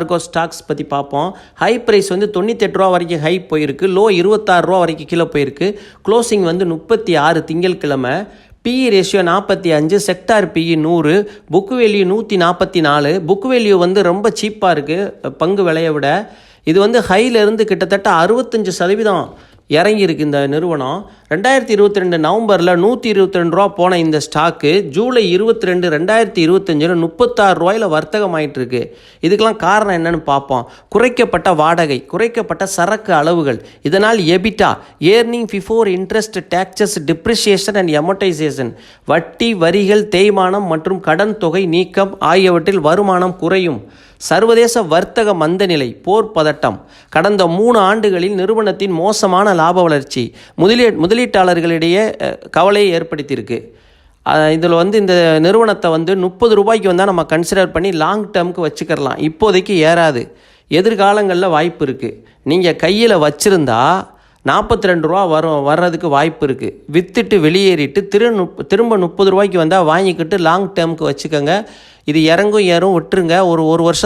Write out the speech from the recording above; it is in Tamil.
இருக்கோ ஸ்டாக்ஸ் பற்றி பார்ப்போம். ஹை ப்ரைஸ் வந்து தொண்ணூத்தெட்டு ரூபா வரைக்கும் ஹை போயிருக்கு. லோ இருபத்தாறு ரூபா வரைக்கும் கீழே போயிருக்கு. க்ளோசிங் வந்து முப்பத்தி ஆறு திங்கட்கிழமை பிஇ ரேஷியோ நாற்பத்தி அஞ்சு செக்டார் பிஇ நூறு புக் வேல்யூ நூற்றி நாற்பத்தி நாலு புக் வேல்யூ வந்து ரொம்ப சீப்பாக இருக்குது பங்கு விலையை விட. இது வந்து ஹையிலேருந்து கிட்டத்தட்ட அறுபத்தஞ்சு சதவீதம் இறங்கியிருக்கு இந்த நிறுவனம். ரெண்டாயிரத்தி இருபத்தி ரெண்டு நவம்பரில் நூற்றி இருபத்தி ரெண்டு ரூபா போன இந்த ஸ்டாக்கு ஜூலை இருபத்தி ரெண்டு ரெண்டாயிரத்தி இருபத்தஞ்சில் முப்பத்தாறு ரூபாயில் வர்த்தகம் ஆகிட்டுருக்கு இதுக்கெல்லாம் காரணம் என்னன்னு பார்ப்போம். குறைக்கப்பட்ட வாடகை குறைக்கப்பட்ட சரக்கு அளவுகள் இதனால் EBITDA earning before interest taxes depreciation and amortization வட்டி வரிகள் தேய்மானம் மற்றும் கடன் தொகை நீக்கம் ஆகியவற்றில் வருமானம் குறையும். சர்வதேச வர்த்தக மந்தநிலை போர் பதட்டம். கடந்த மூணு ஆண்டுகளில் நிறுவனத்தின் மோசமான லாப வளர்ச்சி முதலீ முதலீட்டாளர்களிடையே கவலையை ஏற்படுத்தியிருக்கு. இதில் வந்து இந்த நிறுவனத்தை வந்து முப்பது ரூபாய்க்கு வந்தால் நம்ம கன்சிடர் பண்ணி லாங் டேர்முக்கு வச்சுக்கிறலாம். இப்போதைக்கு ஏறாது. எதிர்காலங்களில் வாய்ப்பு இருக்குது நீங்கள் கையில் வச்சுருந்தா நாற்பத்தி ரெண்டு ரூபா வரும் வர்றதுக்கு வாய்ப்பு இருக்குது விற்றுட்டு வெளியேறிட்டு திரு திரும்ப முப்பது ரூபாய்க்கு வந்தால் வாங்கிக்கிட்டு லாங் டேர்முக்கு வச்சுக்கோங்க. இது இறங்கும் ஏறும் விட்டுருங்க. ஒரு ஒரு வருஷம்